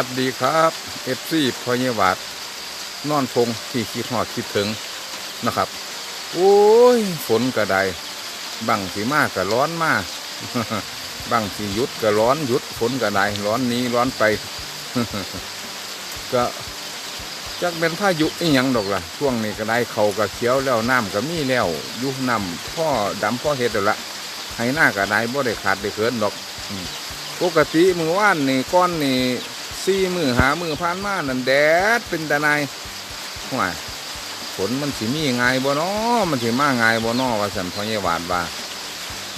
วัสดีครับเอฟซีพอยวัดนอนพงที่คิดหอดคิดถึงนะครับ โอ้ย ฝนกระไดบังสีมากก็ร้อนมากบังสีหยุดก็ร้อนหยุดฝนกระไดร้อนนี้ร้อนไป ก็จักเป็นพายุอีหยังดอกล่ะ ช่วงนี้ก็ได้เขาก็เขียวแล้วน้ำก็มีแล้วยุน้ำพ่อดำพ่อเฮ็ดแล้วละให้หน้าก็ได้บ่ได้ขาดได้เขินดอกปกติมือว่านนี่ก้อนนี่ ซี่มือหามือผ่านมานั่นแดดเป็นตาในายห่วยฝนมันสิมีไงบ่นอมันสิมาไงบ่นอว่าสันพอยหวานว่า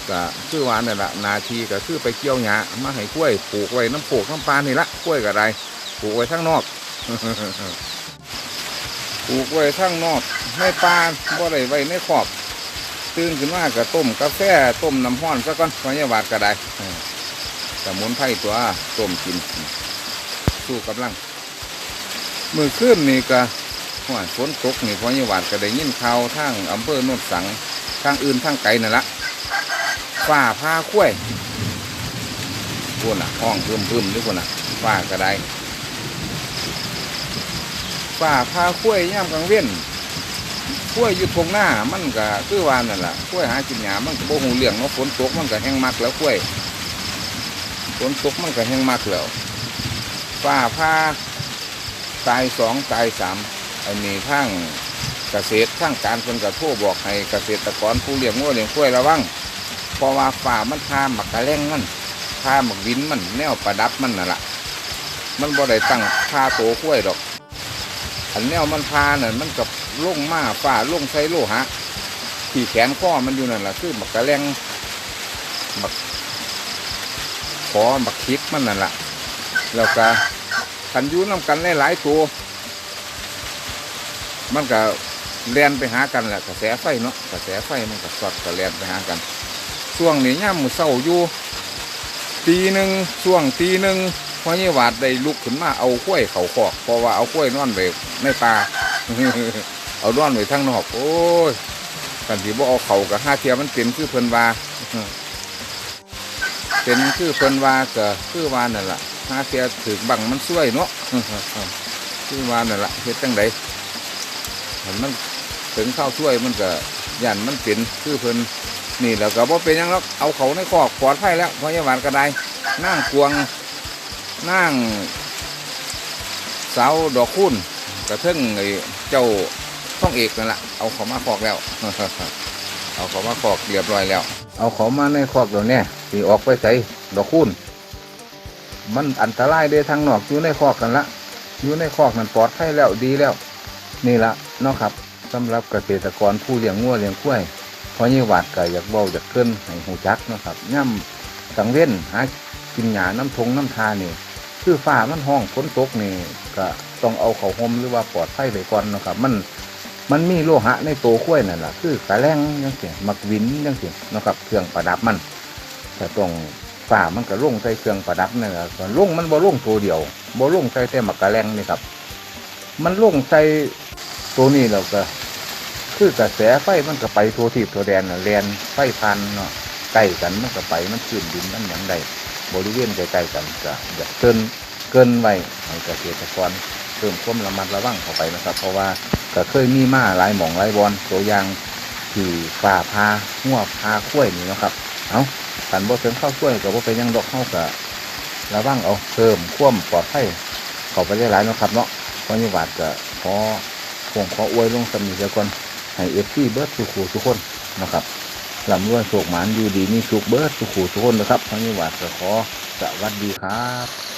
ก็คือวานั่นละนาทีก็คือไปเกี่ยวหญ้ามาให้กล้วยปลูกไว้น้ำโปกน้ำปลานี่ละกล้วยก็ได้ปลูกไว้ข้างนอกปลูกไว้ข้างนอกให้ปลาบ่ได้ไว้ในขอบ ตื่นขึ้นมาก็ต้มกาแฟต้มน้ำห้อนซะก่อนพอยหวานก็ได้สมุนไพรตัวต้มกิน สู้กำลัง มือขึ้นนี่ก็ห่วยฝนตกนี่พอยี่หวาดก็ได้ยินข่าวทางอำเภอโนนสังทางอื่นทางไกลนั่นละฝ้าผ้าคุ้ยพวกน่ะห้องพึ่มพึ่มๆด้วยพวกน่ะฝ้าก็ได้ฝ้าผ้าคุ้ยย่ำกลางเว้นคุ้ยอยู่ตรงหน้ามันก็คือวานนั่นแหละคุ้ยหากินหยามันก็บ่หูเรื่องเนาะฝนตกมันก็แห้งมักแล้วคุ้ยฝนตกมันก็แห้งมากแล้ว ฟ้าผ้าตายสองตายสามอันนี้ทั้งเกษตรทั้งการคนกระโทรบอกให้เกษตรกรผู้เลี้ยงงัวเลี้ยงกล้วยระวังเพราะว่าฟ้ามันพาหมักกระแรงมันพาหมักวินมันแนวประดับมันน่ะละมันบ่ได้ตั้งพาโตกล้วยดอกอันแนวมันพาเนี่ยมันกับล่งมาฟ้าล่งใส่โลหะที่แขนข้อมันอยู่นั่นแหละคือหมักกระแรงมักขอบักคิดมันนั่นแหละ แล้วก็กันยูน้ำกันหลายๆตัว มันก็เลียนไปหากันแหละกระแสไฟเนาะกระแสไฟมันก็สอดก็เลียนไปหากันช่วงนี้ย่ามมือเศร้าอยู่ตีหนึ่งช่วงตีหนึ่งพอยี่หวาดได้ลุกขึ้นมาเอากล้วยเขาคอกเพราะว่าเอากล้วยนอนไปในป่าเอานอนไปทั้งนอกโอ้ยกันที่บ่เอาเขากับห้าเทียมันเป็นคือเพิ่นวาเป็นคือเพิ่นวาก็คือวานั่นล่ะ หาเสียถึกบังมันช่วยเนาะคือวานั่นล่ะเฮ็ดจังไดเห็นมันถึงข้าวช่วยมันก็ยันมันเป็นคือเพิ่นนี่แล้วก็บ่เป็นยังหรอกเอาเขาในคอกปลอดภัยแล้วเพราะยาหวานก็ได้นั่งกวงนั่งเสาดอกคุ้นกระเทิงไอ้เจ้าท่องเอกนั่นล่ะเอาเขามาคอกแล้ว เอาเขามาคอกเรียบร้อยแล้ว เอาเขามาในคอกเดี๋ยวนี้สีออกไปใส่ดอกคูณ มันอันตรายเด้ทางนอกอยู่ในคอกกันละอยู่ในคอกมันปลอดภัยแล้วดีแล้ว นี่ละเนาะครับสำหรับเกษตรกรผู้เลี้ยงงัวเลี้ยงกล้วยเพราะยี่หวาดก็อยากเบาอยากขึ้นให้หูจักนะครับย่ำกังเว้นหากินหญ้าน้ำทงน้ำทานี่คือฝ้ามันห้องฝนตกนี่ก็ต้องเอาเขาห่มหรือว่าปลอดภัยไปก่อนนะครับ มันมันมีโลหะในตัวข้วยนั่นแหละคือกระแรงยังเสียมักวินยังเสียนะครับ เครื่องประดับมันแต่ตรง ฝ่ามันก็ล่งใส่เครื่องประดับนั่นแหละส่วนล่งมันบ่ล่งตัวเดียวบ่ล่งใส่แต่มักกระแรงนี่ครับ มันล่งใส่ตัวนี้แล้วก็ คือกระแสไฟมันก็ไปทัวทิพย์ทั่วแดนน่ะแลนไฟพันเนาะใกล้กันมันก็ไปมันขึ้นดินมันอย่างใดบริเวณใกล้ๆกันก็อย่าเกินเกินไว้ให้เกษตรกรเพิ่มความระมัดระวังเข้าไปนะครับ เพราะว่าก็เคยมีมาหลายหม่องหลายบอลตัวอย่างที่ฝ่าพาหัวพาข้วยนี่นะครับ เอา ขันบ่เสริมข้าวช่วยกับบ่เป็นยังดอกเข้ากับระวังเอาเพิ่มคว่มปลอดภัยเข้าไปได้หลายนะครับเนาะเพราะนี่หวาดก็ขอคงขออวยลงสมีเดียวกันให้เอฟซีเบิร์ดสุขูทุกคนนะครับลำรวยโศกหมานอยู่ดีมีสุขเบิร์ดสุขูทุกคนนะครับเพราะนี่หวาดก็ขอสวัสดีครับ